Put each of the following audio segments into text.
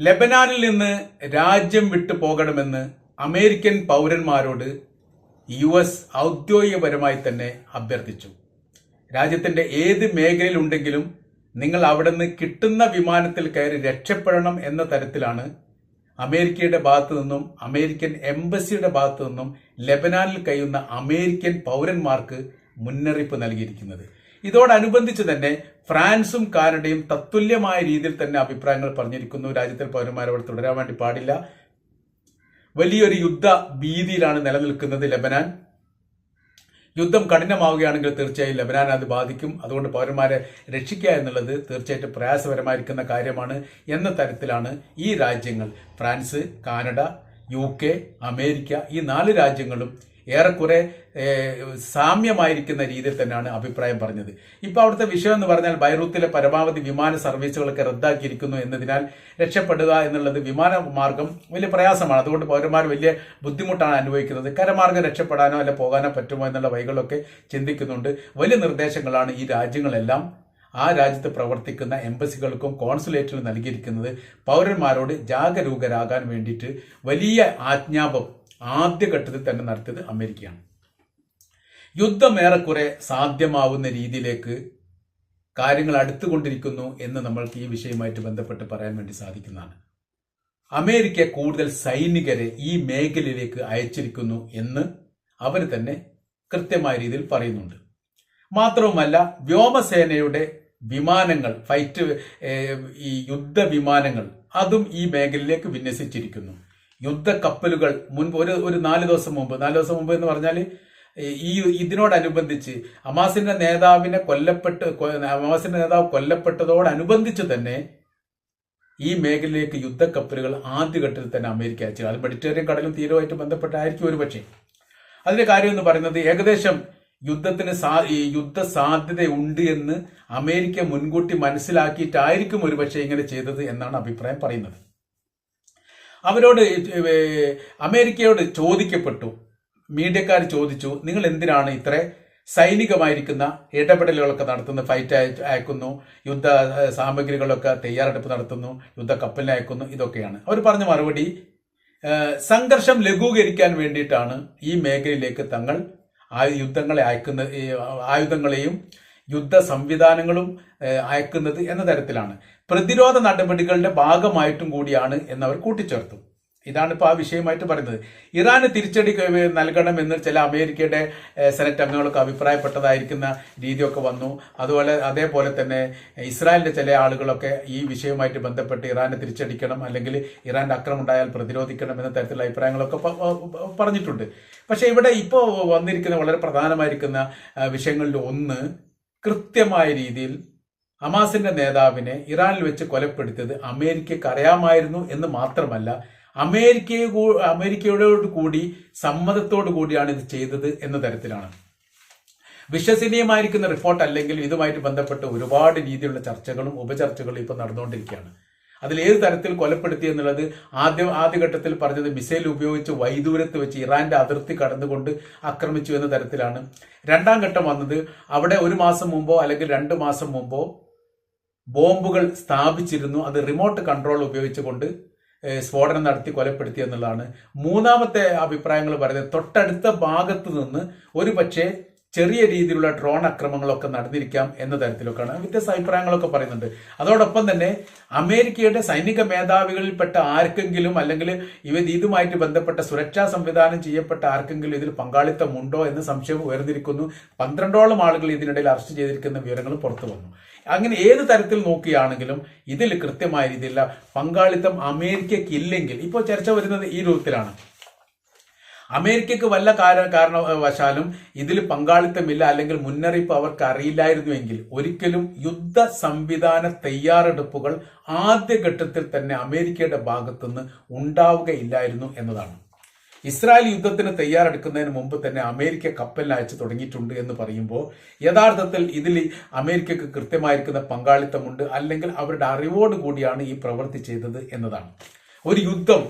ലെബനാനിൽ നിന്ന് രാജ്യം വിട്ടു പോകണമെന്ന് അമേരിക്കൻ പൗരന്മാരോട് യു എസ് ഔദ്യോഗികപരമായി തന്നെ അഭ്യർത്ഥിച്ചു. രാജ്യത്തിന്റെ ഏത് മേഖലയിലുണ്ടെങ്കിലും നിങ്ങൾ അവിടെ നിന്ന് കിട്ടുന്ന വിമാനത്തിൽ കയറി രക്ഷപ്പെടണം എന്ന തരത്തിലാണ് അമേരിക്കയുടെ ഭാഗത്തു നിന്നും അമേരിക്കൻ എംബസിയുടെ ഭാഗത്തു നിന്നും ലെബനാനിൽ കഴിയുന്ന അമേരിക്കൻ പൗരന്മാർക്ക് മുന്നറിയിപ്പ് നൽകിയിരിക്കുന്നത്. ഇതോടനുബന്ധിച്ച് തന്നെ ഫ്രാൻസും കാനഡയും തത്തുല്യമായ രീതിയിൽ തന്നെ അഭിപ്രായങ്ങൾ പറഞ്ഞിരിക്കുന്നു. രാജ്യത്തെ പൗരന്മാരെ അവിടെ തുടരാൻ വേണ്ടി പാടില്ല. വലിയൊരു യുദ്ധ ഭീതിയിലാണ് നിലനിൽക്കുന്നത് ലബനാൻ. യുദ്ധം കഠിനമാവുകയാണെങ്കിൽ തീർച്ചയായും ലബനാൻ അത് ബാധിക്കും. അതുകൊണ്ട് പൗരന്മാരെ രക്ഷിക്കുക എന്നുള്ളത് തീർച്ചയായിട്ടും പ്രയാസപരമായിരിക്കുന്ന കാര്യമാണ് എന്ന തരത്തിലാണ് ഈ രാജ്യങ്ങൾ. ഫ്രാൻസ് കാനഡ യു അമേരിക്ക ഈ നാല് രാജ്യങ്ങളും ഏറെക്കുറെ സാമ്യമായിരിക്കുന്ന രീതിയിൽ തന്നെയാണ് അഭിപ്രായം പറഞ്ഞത്. ഇപ്പോൾ അവിടുത്തെ വിഷയം എന്ന് പറഞ്ഞാൽ ബൈറൂത്തിലെ പരമാവധി വിമാന സർവീസുകളൊക്കെ റദ്ദാക്കിയിരിക്കുന്നു എന്നതിനാൽ രക്ഷപ്പെടുക എന്നുള്ളത് വിമാന മാർഗം വലിയ പ്രയാസമാണ്. അതുകൊണ്ട് പൗരന്മാർ വലിയ ബുദ്ധിമുട്ടാണ് അനുഭവിക്കുന്നത്. കരമാർഗം രക്ഷപ്പെടാനോ അല്ല പോകാനോ പറ്റുമോ എന്നുള്ള വഴികളൊക്കെ ചിന്തിക്കുന്നുണ്ട്. വലിയ നിർദ്ദേശങ്ങളാണ് ഈ രാജ്യങ്ങളെല്ലാം ആ രാജ്യത്ത് പ്രവർത്തിക്കുന്ന എംബസികൾക്കും കോൺസുലേറ്റിനും നൽകിയിരിക്കുന്നത്. പൗരന്മാരോട് ജാഗരൂകരാകാൻ വേണ്ടിയിട്ട് വലിയ ആജ്ഞാപം ആദ്യഘട്ടത്തിൽ തന്നെ നടത്തിയത് അമേരിക്കയാണ്. യുദ്ധം ഏറെക്കുറെ സാധ്യമാവുന്ന രീതിയിലേക്ക് കാര്യങ്ങൾ അടുത്തുകൊണ്ടിരിക്കുന്നു എന്ന് നമ്മൾക്ക് ഈ വിഷയവുമായിട്ട് ബന്ധപ്പെട്ട് പറയാൻ വേണ്ടി സാധിക്കുന്നതാണ്. അമേരിക്ക കൂടുതൽ സൈനികരെ ഈ മേഖലയിലേക്ക് അയച്ചിരിക്കുന്നു എന്ന് അവർ തന്നെ കൃത്യമായ രീതിയിൽ പറയുന്നുണ്ട്. മാത്രവുമല്ല വ്യോമസേനയുടെ വിമാനങ്ങൾ ഫൈറ്റ് ഈ യുദ്ധ വിമാനങ്ങൾ അതും ഈ മേഖലയിലേക്ക് വിന്യസിച്ചിരിക്കുന്നു. യുദ്ധ കപ്പലുകൾ മുൻപ് ഒരു ഒരു നാല് ദിവസം മുമ്പ് നാല് ദിവസം മുമ്പ് എന്ന് പറഞ്ഞാൽ ഈ ഇതിനോടനുബന്ധിച്ച് അമാസിന്റെ നേതാവിനെ കൊല്ലപ്പെട്ട് അമാസിന്റെ നേതാവ് കൊല്ലപ്പെട്ടതോടനുബന്ധിച്ച് തന്നെ ഈ മേഖലയിലേക്ക് യുദ്ധക്കപ്പലുകൾ ആദ്യഘട്ടത്തിൽ തന്നെ അമേരിക്ക അയച്ചു. അത് മെഡിറ്ററേനിയൻ കടലും തീരവുമായിട്ട് ബന്ധപ്പെട്ടായിരിക്കും ഒരു പക്ഷേ അതിന്റെ കാര്യം എന്ന് പറയുന്നത് ഏകദേശം യുദ്ധത്തിന് സാ യുദ്ധ സാധ്യതയുണ്ട് എന്ന് അമേരിക്ക മുൻകൂട്ടി മനസ്സിലാക്കിയിട്ടായിരിക്കും ഒരുപക്ഷെ ഇങ്ങനെ ചെയ്തത് എന്നാണ് അഭിപ്രായം പറയുന്നത്. അവരോട് അമേരിക്കയോട് ചോദിക്കപ്പെട്ടു. മീഡിയക്കാർ ചോദിച്ചു നിങ്ങൾ എന്തിനാണ് ഇത്ര സൈനികമായിരിക്കുന്ന ഇടപെടലുകളൊക്കെ നടത്തുന്നു ഫൈറ്റ് അയ- അയക്കുന്നു യുദ്ധ സാമഗ്രികളൊക്കെ തയ്യാറെടുപ്പ് നടത്തുന്നു യുദ്ധ കപ്പലിനെ അയക്കുന്നു ഇതൊക്കെയാണ്. അവർ പറഞ്ഞ മറുപടി സംഘർഷം ലഘൂകരിക്കാൻ വേണ്ടിയിട്ടാണ് ഈ മേഖലയിലേക്ക് തങ്ങൾ ആ യുദ്ധങ്ങളെ അയക്കുന്ന ആയുധങ്ങളെയും യുദ്ധ സംവിധാനങ്ങളും അയക്കുന്നത് എന്ന തരത്തിലാണ്. പ്രതിരോധ നടപടികളുടെ ഭാഗമായിട്ടും കൂടിയാണ് എന്നവർ കൂട്ടിച്ചേർത്തു. ഇതാണ് ഇപ്പോൾ ആ വിഷയമായിട്ട് പറയുന്നത്. ഇറാന് തിരിച്ചടി നൽകണമെന്ന് ചില അമേരിക്കയുടെ സെനറ്റ് അംഗങ്ങളൊക്കെ അഭിപ്രായപ്പെട്ടതായിരിക്കുന്ന രീതിയൊക്കെ വന്നു. അതുപോലെ അതേപോലെ തന്നെ ഇസ്രായേലിന്റെ ചില ആളുകളൊക്കെ ഈ വിഷയവുമായിട്ട് ബന്ധപ്പെട്ട് ഇറാനെ തിരിച്ചടിക്കണം അല്ലെങ്കിൽ ഇറാന്റെ ആക്രമണം ഉണ്ടായാൽ പ്രതിരോധിക്കണം എന്ന തരത്തിലുള്ള അഭിപ്രായങ്ങളൊക്കെ പറഞ്ഞിട്ടുണ്ട്. പക്ഷേ ഇവിടെ ഇപ്പോൾ വന്നിരിക്കുന്ന വളരെ പ്രധാനമായിരിക്കുന്ന വിഷയങ്ങളിൽ ഒന്ന് കൃത്യമായ രീതിയിൽ ഹമാസിന്റെ നേതാവിനെ ഇറാനിൽ വെച്ച് കൊലപ്പെടുത്തിയത് അമേരിക്കക്ക് അറിയാമായിരുന്നു എന്ന് മാത്രമല്ല അമേരിക്കയെ അമേരിക്കയോട് കൂടി സമ്മതത്തോടു കൂടിയാണ് ഇത് ചെയ്തത് എന്ന തരത്തിലാണ്. വിശ്വസനീയമായിരിക്കുന്ന റിപ്പോർട്ട് അല്ലെങ്കിൽ ഇതുമായിട്ട് ബന്ധപ്പെട്ട് ഒരുപാട് രീതിയിലുള്ള ചർച്ചകളും ഉപചർച്ചകളും ഇപ്പോൾ നടന്നുകൊണ്ടിരിക്കുകയാണ്. അതിൽ ഏത് തരത്തിൽ കൊലപ്പെടുത്തി എന്നുള്ളത് ആദ്യ ആദ്യഘട്ടത്തിൽ പറഞ്ഞത് മിസൈൽ ഉപയോഗിച്ച് വൈദൂരത്ത് വെച്ച് ഇറാന്റെ അതിർത്തി കടന്നുകൊണ്ട് ആക്രമിച്ചു എന്ന തരത്തിലാണ്. രണ്ടാം ഘട്ടം വന്നത് അവിടെ ഒരു മാസം മുമ്പോ അല്ലെങ്കിൽ രണ്ട് മാസം മുമ്പോ ബോംബുകൾ സ്ഥാപിച്ചിരുന്നു. അത് റിമോട്ട് കൺട്രോൾ ഉപയോഗിച്ചുകൊണ്ട് സ്ഫോടനം നടത്തി കൊലപ്പെടുത്തി എന്നുള്ളതാണ്. മൂന്നാമത്തെ അഭിപ്രായങ്ങൾ പറയുന്നത് തൊട്ടടുത്ത ഭാഗത്ത് നിന്ന് ഒരു പക്ഷേ ചെറിയ രീതിയിലുള്ള ഡ്രോൺ അക്രമങ്ങളൊക്കെ നടന്നിരിക്കാം എന്ന തരത്തിലൊക്കെയാണ് വ്യത്യസ്ത അഭിപ്രായങ്ങളൊക്കെ പറയുന്നുണ്ട്. അതോടൊപ്പം തന്നെ അമേരിക്കയുടെ സൈനിക മേധാവികളിൽപ്പെട്ട ആർക്കെങ്കിലും അല്ലെങ്കിൽ ഇവ ഇതുമായിട്ട് ബന്ധപ്പെട്ട സുരക്ഷാ സംവിധാനം ചെയ്യപ്പെട്ട ആർക്കെങ്കിലും ഇതിൽ പങ്കാളിത്തമുണ്ടോ എന്ന് സംശയം ഉയർന്നിരിക്കുന്നു. പന്ത്രണ്ടോളം ആളുകൾ ഇതിനിടയിൽ അറസ്റ്റ് ചെയ്തിരിക്കുന്ന വിവരങ്ങൾ പുറത്തു വന്നു. അങ്ങനെ ഏത് തരത്തിൽ നോക്കുകയാണെങ്കിലും ഇതിൽ കൃത്യമായ രീതിയിലുള്ള പങ്കാളിത്തം അമേരിക്കയ്ക്ക് ഇല്ലെങ്കിൽ ഇപ്പോൾ ചർച്ച വരുന്നത് ഈ രൂപത്തിലാണ്. അമേരിക്കക്ക് വല്ല കാരണ കാരണവശാലും ഇതിൽ പങ്കാളിത്തമില്ല അല്ലെങ്കിൽ മുന്നറിയിപ്പ് അവർക്ക് അറിയില്ലായിരുന്നുവെങ്കിൽ ഒരിക്കലും യുദ്ധ സംവിധാന തയ്യാറെടുപ്പുകൾ ആദ്യഘട്ടത്തിൽ തന്നെ അമേരിക്കയുടെ ഭാഗത്തുനിന്ന് ഉണ്ടാവുകയില്ലായിരുന്നു എന്നതാണ്. ഇസ്രായേൽ യുദ്ധത്തിന് തയ്യാറെടുക്കുന്നതിന് മുമ്പ് തന്നെ അമേരിക്ക കപ്പലിന് അയച്ചു തുടങ്ങിയിട്ടുണ്ട് എന്ന് പറയുമ്പോൾ യഥാർത്ഥത്തിൽ ഇതിൽ അമേരിക്കക്ക് കൃത്യമായിരിക്കുന്ന പങ്കാളിത്തമുണ്ട് അല്ലെങ്കിൽ അവരുടെ അറിവോട് കൂടിയാണ് ഈ പ്രവൃത്തി ചെയ്തത് എന്നതാണ്. ഒരു യുദ്ധം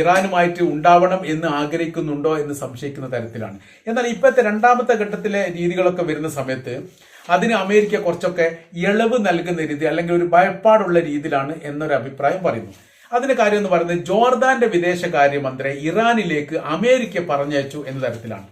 ഇറാനുമായിട്ട് ഉണ്ടാവണം എന്ന് ആഗ്രഹിക്കുന്നുണ്ടോ എന്ന് സംശയിക്കുന്ന തരത്തിലാണ്. എന്നാൽ ഇപ്പോഴത്തെ രണ്ടാമത്തെ ഘട്ടത്തിലെ രീതികളൊക്കെ വരുന്ന സമയത്ത് അതിന് അമേരിക്ക കുറച്ചൊക്കെ ഇളവ് നൽകുന്ന രീതി അല്ലെങ്കിൽ ഒരു ഭയപ്പാടുള്ള രീതിയിലാണ് എന്നൊരു അഭിപ്രായം പറയുന്നു. അതിന്റെ കാര്യം എന്ന് പറയുന്നത് ജോർദാന്റെ വിദേശകാര്യമന്ത്രി ഇറാനിലേക്ക് അമേരിക്ക പറഞ്ഞയച്ചു എന്ന തരത്തിലാണ്.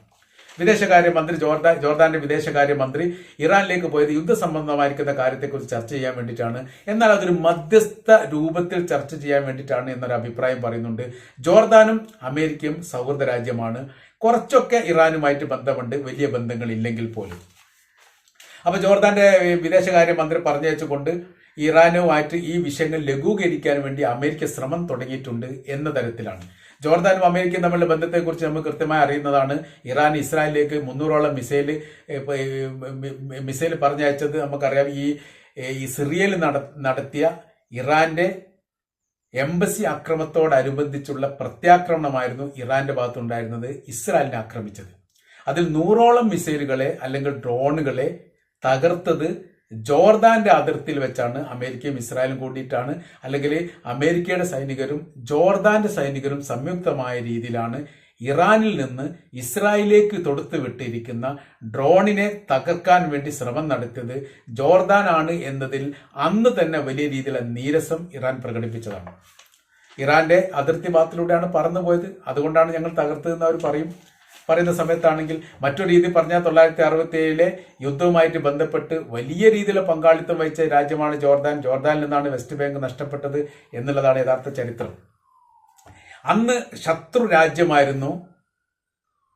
വിദേശകാര്യമന്ത്രി ജോർദാൻ ജോർദാന്റെ വിദേശകാര്യമന്ത്രി ഇറാനിലേക്ക് പോയത് യുദ്ധസംബന്ധമായിരിക്കുന്ന കാര്യത്തെക്കുറിച്ച് ചർച്ച ചെയ്യാൻ വേണ്ടിയിട്ടാണ്. എന്നാൽ അതൊരു മധ്യസ്ഥ രൂപത്തിൽ ചർച്ച ചെയ്യാൻ വേണ്ടിയിട്ടാണ് എന്നൊരു അഭിപ്രായം പറയുന്നുണ്ട്. ജോർദാനും അമേരിക്കയും സൗഹൃദ രാജ്യമാണ്. കുറച്ചൊക്കെ ഇറാനുമായിട്ട് ബന്ധമുണ്ട്. വലിയ ബന്ധങ്ങൾ ഇല്ലെങ്കിൽ പോലും. അപ്പൊ ജോർദാന്റെ വിദേശകാര്യ മന്ത്രി പറഞ്ഞയച്ചുകൊണ്ട് ഇറാനുമായിട്ട് ഈ വിഷയങ്ങൾ ലഘൂകരിക്കാൻ വേണ്ടി അമേരിക്ക ശ്രമം തുടങ്ങിയിട്ടുണ്ട് എന്ന തരത്തിലാണ്. ജോർദാനും അമേരിക്കയും തമ്മിലുള്ള ബന്ധത്തെക്കുറിച്ച് നമുക്ക് കൃത്യമായി അറിയുന്നതാണ് ഇറാൻ ഇസ്രായേലിലേക്ക് മുന്നൂറോളം മിസൈൽ മിസൈൽ പറഞ്ഞയച്ചത് നമുക്കറിയാം. ഈ ഈ സിറിയയിൽ നടത്തിയ ഇറാന്റെ എംബസി അക്രമത്തോടനുബന്ധിച്ചുള്ള പ്രത്യാക്രമണമായിരുന്നു ഇറാന്റെ ഭാഗത്തുണ്ടായിരുന്നത് ഇസ്രായേലിനെ ആക്രമിച്ചത്. അതിൽ നൂറോളം മിസൈലുകളെ അല്ലെങ്കിൽ ഡ്രോണുകളെ തകർത്തത് ജോർദാന്റെ അതിർത്തിയിൽ വെച്ചാണ് അമേരിക്കയും ഇസ്രായേലും കൂടിയിട്ടാണ്. അല്ലെങ്കിൽ അമേരിക്കയുടെ സൈനികരും ജോർദാന്റെ സൈനികരും സംയുക്തമായ രീതിയിലാണ് ഇറാനിൽ നിന്ന് ഇസ്രായേലിലേക്ക് തൊടുത്തു വിട്ടിരിക്കുന്ന ഡ്രോണിനെ തകർക്കാൻ വേണ്ടി ശ്രമം നടത്തിയത് ജോർദാനാണ് എന്നതിൽ അന്ന് തന്നെ വലിയ രീതിയിലുള്ള നീരസം ഇറാൻ പ്രകടിപ്പിച്ചതാണ്. ഇറാന്റെ അതിർത്തി ഭാഗത്തിലൂടെയാണ് പറന്നു പോയത് അതുകൊണ്ടാണ് ഞങ്ങൾ തകർത്തതെന്ന് അവർ പറയും. പറയുന്ന സമയത്താണെങ്കിൽ മറ്റൊരു രീതി പറഞ്ഞാൽ തൊള്ളായിരത്തി അറുപത്തി ഏഴിലെ യുദ്ധവുമായിട്ട് ബന്ധപ്പെട്ട് വലിയ രീതിയിലുള്ള പങ്കാളിത്തം വഹിച്ച രാജ്യമാണ് ജോർദാൻ. ജോർദാനിൽ നിന്നാണ് വെസ്റ്റ് ബാങ്ക് നഷ്ടപ്പെട്ടത് എന്നുള്ളതാണ് യഥാർത്ഥ ചരിത്രം. അന്ന് ശത്രു രാജ്യമായിരുന്നു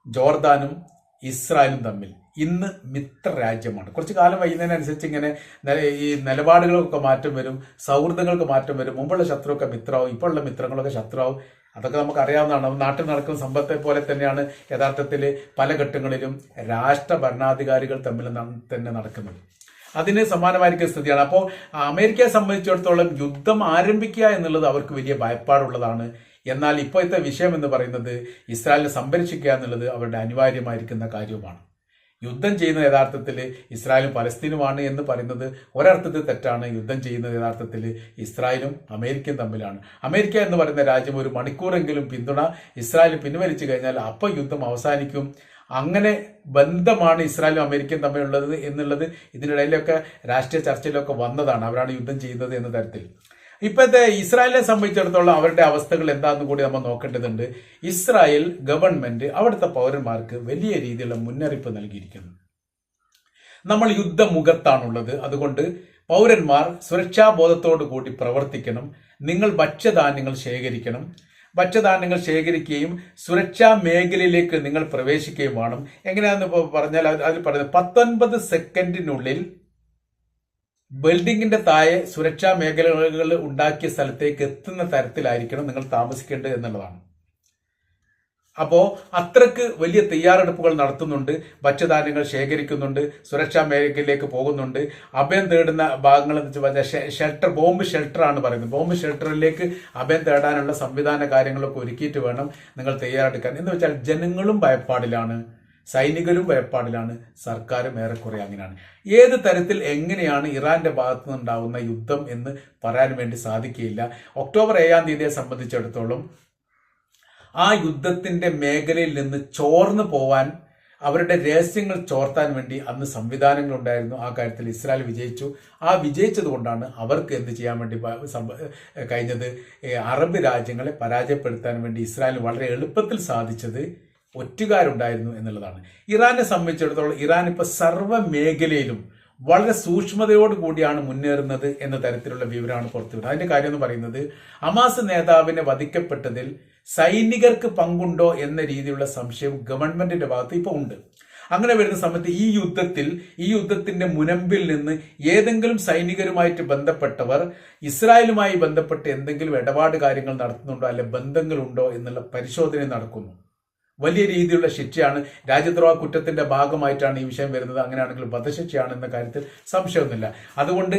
ജോർദാനും ഇസ്രായേലും തമ്മിൽ. ഇന്ന് മിത്ര രാജ്യമാണ്. കുറച്ച് കാലം വൈകുന്നതിനനുസരിച്ച് ഇങ്ങനെ ഈ നിലപാടുകൾക്കൊക്കെ മാറ്റം വരും സൗഹൃദങ്ങൾക്ക് മാറ്റം വരും. മുമ്പുള്ള ശത്രുവൊക്കെ മിത്രമാവും ഇപ്പോഴുള്ള മിത്രങ്ങളൊക്കെ ശത്രുവാവും. അതൊക്കെ നമുക്ക് അറിയാവുന്നതാണ് നാട്ടിൽ നടക്കുന്ന സമ്പത്തെ പോലെ തന്നെയാണ് യഥാർത്ഥത്തിൽ പല ഘട്ടങ്ങളിലും രാഷ്ട്ര ഭരണാധികാരികൾ തമ്മിൽ തന്നെ നടക്കുന്നത്. അതിന് സമാനമായിരിക്കുന്ന സ്ഥിതിയാണ്. അപ്പോൾ അമേരിക്കയെ സംബന്ധിച്ചിടത്തോളം യുദ്ധം ആരംഭിക്കുക എന്നുള്ളത് അവർക്ക് വലിയ ഭയപ്പാടുള്ളതാണ്. എന്നാൽ ഇപ്പോഴത്തെ വിഷയം എന്ന് പറയുന്നത് ഇസ്രായേലിനെ സംരക്ഷിക്കുക എന്നുള്ളത് അവരുടെ അനിവാര്യമായിരിക്കുന്ന കാര്യവുമാണ്. യുദ്ധം ചെയ്യുന്ന യഥാർത്ഥത്തിൽ ഇസ്രായേലും പലസ്തീനുമാണ് എന്ന് പറയുന്നത് ഒരർത്ഥത്തിൽ തെറ്റാണ്. യുദ്ധം ചെയ്യുന്നത് യഥാർത്ഥത്തിൽ ഇസ്രായേലും അമേരിക്കയും തമ്മിലാണ്. അമേരിക്ക എന്ന് പറയുന്ന രാജ്യം ഒരു മണിക്കൂറെങ്കിലും പിന്തുണ ഇസ്രായേൽ പിൻവലിച്ചു കഴിഞ്ഞാൽ അപ്പം യുദ്ധം അവസാനിക്കും. അങ്ങനെ ബന്ധമാണ് ഇസ്രായേലും അമേരിക്കയും തമ്മിലുള്ളത് എന്നുള്ളത് ഇതിനിടയിലൊക്കെ രാഷ്ട്രീയ ചർച്ചയിലൊക്കെ വന്നതാണ്. അവരാണ് യുദ്ധം ചെയ്യുന്നത് എന്ന തരത്തിൽ. ഇപ്പോഴത്തെ ഇസ്രായേലിനെ സംബന്ധിച്ചിടത്തോളം അവരുടെ അവസ്ഥകൾ എന്താണെന്ന് കൂടി നമ്മൾ നോക്കേണ്ടതുണ്ട്. ഇസ്രായേൽ ഗവൺമെന്റ് അവിടുത്തെ പൗരന്മാർക്ക് വലിയ രീതിയിലുള്ള മുന്നറിയിപ്പ് നൽകിയിരിക്കുന്നു. നമ്മൾ യുദ്ധമുഖത്താണുള്ളത്. അതുകൊണ്ട് പൗരന്മാർ സുരക്ഷാബോധത്തോടു കൂടി പ്രവർത്തിക്കണം. നിങ്ങൾ ഭക്ഷ്യധാന്യങ്ങൾ ശേഖരിക്കണം. ഭക്ഷ്യധാന്യങ്ങൾ ശേഖരിക്കുകയും സുരക്ഷാ മേഖലയിലേക്ക് നിങ്ങൾ പ്രവേശിക്കുകയും വേണം. എങ്ങനെയാണെന്ന് പറഞ്ഞാൽ അതിൽ പറയുന്നത് പത്തൊൻപത് സെക്കൻഡിനുള്ളിൽ ബിൽഡിങ്ങിന്റെ താഴെ സുരക്ഷാ മേഖലകൾ ഉണ്ടാക്കിയ സ്ഥലത്തേക്ക് എത്തുന്ന തരത്തിലായിരിക്കണം നിങ്ങൾ താമസിക്കേണ്ടത് എന്നുള്ളതാണ്. അപ്പോ അത്രയ്ക്ക് വലിയ തയ്യാറെടുപ്പുകൾ നടത്തുന്നുണ്ട് ഭക്ഷ്യധാന്യങ്ങൾ ശേഖരിക്കുന്നുണ്ട് സുരക്ഷാ മേഖലയിലേക്ക് പോകുന്നുണ്ട്. അഭയം തേടുന്ന ഭാഗങ്ങൾ എന്ന് വെച്ചാൽ ഷെൽട്ടർ ബോംബ് ഷെൽട്ടറാണ് പറയുന്നത്. ബോംബ് ഷെൽട്ടറിലേക്ക് അഭയം തേടാനുള്ള സംവിധാന കാര്യങ്ങളൊക്കെ ഒരുക്കിയിട്ട് വേണം നിങ്ങൾ തയ്യാറെടുക്കാൻ. എന്ന് വെച്ചാൽ ജനങ്ങളും ഭയപ്പാടിലാണ്. സൈനികരും ഭയപ്പാടിലാണ് സർക്കാരും ഏറെക്കുറെ അങ്ങനെയാണ്. ഏത് തരത്തിൽ എങ്ങനെയാണ് ഇറാന്റെ ഭാഗത്തു നിന്നുണ്ടാവുന്ന യുദ്ധം എന്ന് പറയാൻ വേണ്ടി സാധിക്കുകയില്ല. ഒക്ടോബർ ഏഴാം തീയതിയെ സംബന്ധിച്ചിടത്തോളം ആ യുദ്ധത്തിന്റെ മേഖലയിൽ നിന്ന് ചോർന്നു പോവാൻ അവരുടെ രഹസ്യങ്ങൾ ചോർത്താൻ വേണ്ടി അന്ന് സംവിധാനങ്ങൾ ഉണ്ടായിരുന്നു ആ കാര്യത്തിൽ ഇസ്രായേൽ വിജയിച്ചു. ആ വിജയിച്ചത് കൊണ്ടാണ് അവർക്ക് എന്ത് ചെയ്യാൻ വേണ്ടി കഴിഞ്ഞത്? അറബ് രാജ്യങ്ങളെ പരാജയപ്പെടുത്താൻ വേണ്ടി ഇസ്രായേൽ വളരെ എളുപ്പത്തിൽ സാധിച്ചത് ഒറ്റുകാരുണ്ടായിരുന്നു എന്നുള്ളതാണ്. ഇറാനെ സംബന്ധിച്ചിടത്തോളം ഇറാൻ ഇപ്പൊ സർവ മേഖലയിലും വളരെ സൂക്ഷ്മതയോട് കൂടിയാണ് മുന്നേറുന്നത് എന്ന തരത്തിലുള്ള വിവരമാണ് പുറത്തുവിടുന്നത്. അതിന്റെ കാര്യം എന്ന് പറയുന്നത് അമാസ് നേതാവിനെ വധിക്കപ്പെട്ടതിൽ സൈനികർക്ക് പങ്കുണ്ടോ എന്ന രീതിയിലുള്ള സംശയം ഗവൺമെന്റിന്റെ ഭാഗത്ത് ഇപ്പോൾ ഉണ്ട്. അങ്ങനെ വരുന്ന സമയത്ത് ഈ യുദ്ധത്തിൽ ഈ യുദ്ധത്തിന്റെ മുനമ്പിൽ നിന്ന് ഏതെങ്കിലും സൈനികരുമായിട്ട് ബന്ധപ്പെട്ടവർ ഇസ്രായേലുമായി ബന്ധപ്പെട്ട് എന്തെങ്കിലും ഇടപാട് കാര്യങ്ങൾ നടത്തുന്നുണ്ടോ അല്ലെ ബന്ധങ്ങളുണ്ടോ എന്നുള്ള പരിശോധന നടക്കുന്നു. വലിയ രീതിയിലുള്ള ശിക്ഷയാണ്. രാജ്യദ്രോഹ കുറ്റത്തിന്റെ ഭാഗമായിട്ടാണ് ഈ വിഷയം വരുന്നത്. അങ്ങനെയാണെങ്കിൽ വധശിക്ഷയാണ് എന്ന കാര്യത്തിൽ സംശയമൊന്നുമില്ല. അതുകൊണ്ട്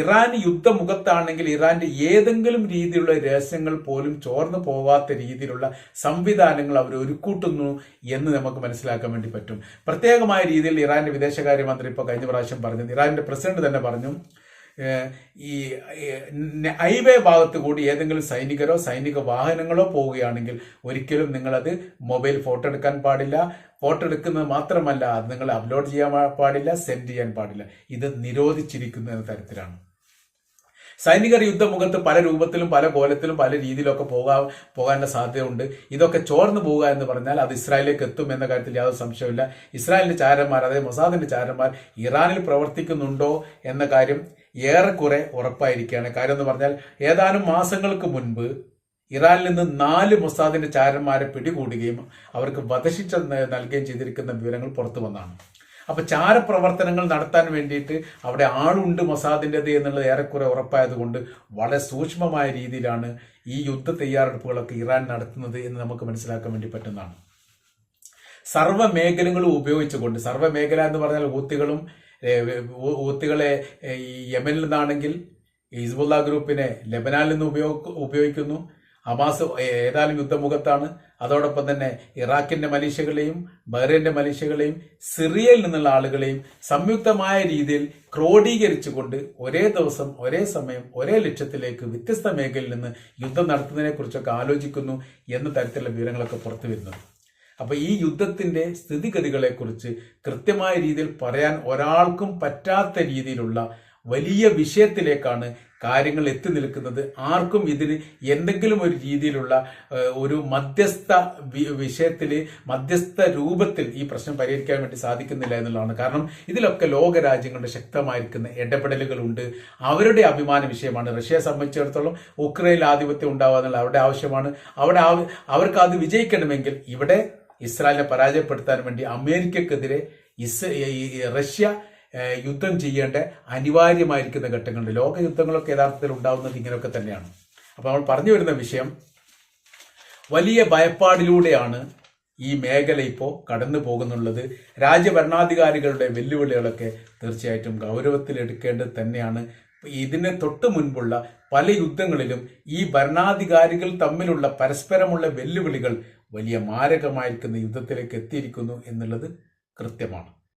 ഇറാൻ യുദ്ധമുഖത്താണെങ്കിൽ ഇറാന്റെ ഏതെങ്കിലും രീതിയിലുള്ള രഹസ്യങ്ങൾ പോലും ചോർന്നു പോവാത്ത രീതിയിലുള്ള സംവിധാനങ്ങൾ അവർ ഒരുക്കൂട്ടുന്നു എന്ന് നമുക്ക് മനസ്സിലാക്കാൻ വേണ്ടി പറ്റും. പ്രത്യേകമായ രീതിയിൽ ഇറാന്റെ വിദേശകാര്യമന്ത്രി ഇപ്പോൾ കഴിഞ്ഞ പ്രാവശ്യം പറഞ്ഞു ഇറാന്റെ പ്രസിഡന്റ് തന്നെ പറഞ്ഞു ഈ ഹൈവേ ഭാഗത്ത് കൂടി ഏതെങ്കിലും സൈനികരോ സൈനിക വാഹനങ്ങളോ പോവുകയാണെങ്കിൽ ഒരിക്കലും നിങ്ങളത് മൊബൈൽ ഫോട്ടോ എടുക്കാൻ പാടില്ല. ഫോട്ടോ എടുക്കുന്നത് മാത്രമല്ല അത് നിങ്ങൾ അപ്ലോഡ് ചെയ്യാൻ പാടില്ല സെൻഡ് ചെയ്യാൻ പാടില്ല. ഇത് നിരോധിച്ചിരിക്കുന്ന തരത്തിലാണ്. സൈനികർ യുദ്ധമുഖത്ത് പല രൂപത്തിലും പല കോലത്തിലും പല രീതിയിലൊക്കെ പോകാൻ പോകാനുള്ള സാധ്യതയുണ്ട്. ഇതൊക്കെ ചോർന്നു പോവുക എന്ന് പറഞ്ഞാൽ അത് ഇസ്രായേലിലേക്ക് എത്തും എന്ന കാര്യത്തിൽ യാതൊരു സംശയമില്ല ഇസ്രായേലിന്റെ ചാരന്മാർ അതായത് മൊസാദിന്റെ ചാരന്മാർ ഇറാനിൽ പ്രവർത്തിക്കുന്നുണ്ടോ എന്ന കാര്യം ഏറെക്കുറെ ഉറപ്പായിരിക്കുകയാണ്. കാര്യം എന്ന് പറഞ്ഞാൽ ഏതാനും മാസങ്ങൾക്ക് മുൻപ് ഇറാനിൽ നിന്ന് നാല് മൊസാദിന്റെ ചാരന്മാരെ പിടികൂടുകയും അവർക്ക് വധശിക്ഷ നൽകുകയും ചെയ്തിരിക്കുന്ന വിവരങ്ങൾ പുറത്തു വന്നാണ് അപ്പൊ ചാരപ്രവർത്തനങ്ങൾ നടത്താൻ വേണ്ടിയിട്ട് അവിടെ ആളുണ്ട് മൊസാദിന്റെത് എന്നുള്ളത് ഏറെക്കുറെ ഉറപ്പായതുകൊണ്ട് വളരെ സൂക്ഷ്മമായ രീതിയിലാണ് ഈ യുദ്ധ തയ്യാറെടുപ്പുകളൊക്കെ ഇറാൻ നടത്തുന്നത് എന്ന് നമുക്ക് മനസ്സിലാക്കാൻ വേണ്ടി പറ്റുന്നതാണ്. സർവ മേഖലകളും ഉപയോഗിച്ചുകൊണ്ട് സർവ മേഖല എന്ന് പറഞ്ഞാൽ ഊത്തികളും ഊത്തികളെ ഈ യമനിൽ നിന്നാണെങ്കിൽ ഹിസ്ബുല്ല ഗ്രൂപ്പിനെ ലെബനാനിൽ നിന്ന് ഉപയോഗ ഉപയോഗിക്കുന്നു. ഹമാസ് ഏതായാലും യുദ്ധമുഖത്താണ്. അതോടൊപ്പം തന്നെ ഇറാഖിന്റെ മലീഷ്യകളെയും ബഹ്റൈന്റെ മലീഷ്യകളെയും സിറിയയിൽ നിന്നുള്ള ആളുകളെയും സംയുക്തമായ രീതിയിൽ ക്രോഡീകരിച്ചുകൊണ്ട് ഒരേ ദിവസം ഒരേ സമയം ഒരേ ലക്ഷ്യത്തിലേക്ക് വ്യത്യസ്ത മേഖലയിൽ നിന്ന് യുദ്ധം നടത്തുന്നതിനെ കുറിച്ചൊക്കെ ആലോചിക്കുന്നു എന്ന തരത്തിലുള്ള വിവരങ്ങളൊക്കെ പുറത്തു വരുന്നത് അപ്പൊ ഈ യുദ്ധത്തിന്റെ സ്ഥിതിഗതികളെക്കുറിച്ച് കൃത്യമായ രീതിയിൽ പറയാൻ ഒരാൾക്കും പറ്റാത്ത രീതിയിലുള്ള വലിയ വിഷയത്തിലേക്കാണ് കാര്യങ്ങൾ എത്തി നിൽക്കുന്നത്. ആർക്കും ഇതിന് എന്തെങ്കിലും ഒരു രീതിയിലുള്ള ഒരു മധ്യസ്ഥ വിഷയത്തിൽ മധ്യസ്ഥ രൂപത്തിൽ ഈ പ്രശ്നം പരിഹരിക്കാൻ വേണ്ടി സാധിക്കുന്നില്ല എന്നുള്ളതാണ്. കാരണം ഇതിലൊക്കെ ലോകരാജ്യങ്ങളുടെ ശക്തമായിരിക്കുന്ന ഇടപെടലുകളുണ്ട്. അവരുടെ അഭിമാന വിഷയമാണ്. റഷ്യയെ സംബന്ധിച്ചിടത്തോളം ഉക്രൈനിൽ ആധിപത്യം ഉണ്ടാവുക എന്നുള്ള അവരുടെ ആവശ്യമാണ്. അവിടെ അവർക്ക് അത് വിജയിക്കണമെങ്കിൽ ഇവിടെ ഇസ്രായേലിനെ പരാജയപ്പെടുത്താൻ വേണ്ടി അമേരിക്കക്കെതിരെ ഇസ് റഷ്യ യുദ്ധം ചെയ്യേണ്ട അനിവാര്യമായിരിക്കുന്ന ഘട്ടങ്ങളുണ്ട്. ലോക യുദ്ധങ്ങളൊക്കെ യഥാർത്ഥത്തിൽ ഉണ്ടാവുന്നത് ഇങ്ങനെയൊക്കെ തന്നെയാണ്. അപ്പോൾ നമ്മൾ പറഞ്ഞു വരുന്ന വിഷയം വലിയ ഭയപ്പാടിലൂടെയാണ് ഈ മേഖല ഇപ്പോൾ കടന്നു പോകുന്നുള്ളത്. രാജ്യഭരണാധികാരികളുടെ വെല്ലുവിളികളൊക്കെ തീർച്ചയായിട്ടും ഗൗരവത്തിലെടുക്കേണ്ടത് തന്നെയാണ്. ഇതിന് തൊട്ട് മുൻപുള്ള പല യുദ്ധങ്ങളിലും ഈ ഭരണാധികാരികൾ തമ്മിലുള്ള പരസ്പരമുള്ള വെല്ലുവിളികൾ വലിയ മാരകമായിരിക്കുന്ന യുദ്ധത്തിലേക്ക് എത്തിയിരിക്കുന്നു എന്നുള്ളത് കൃത്യമാണ്.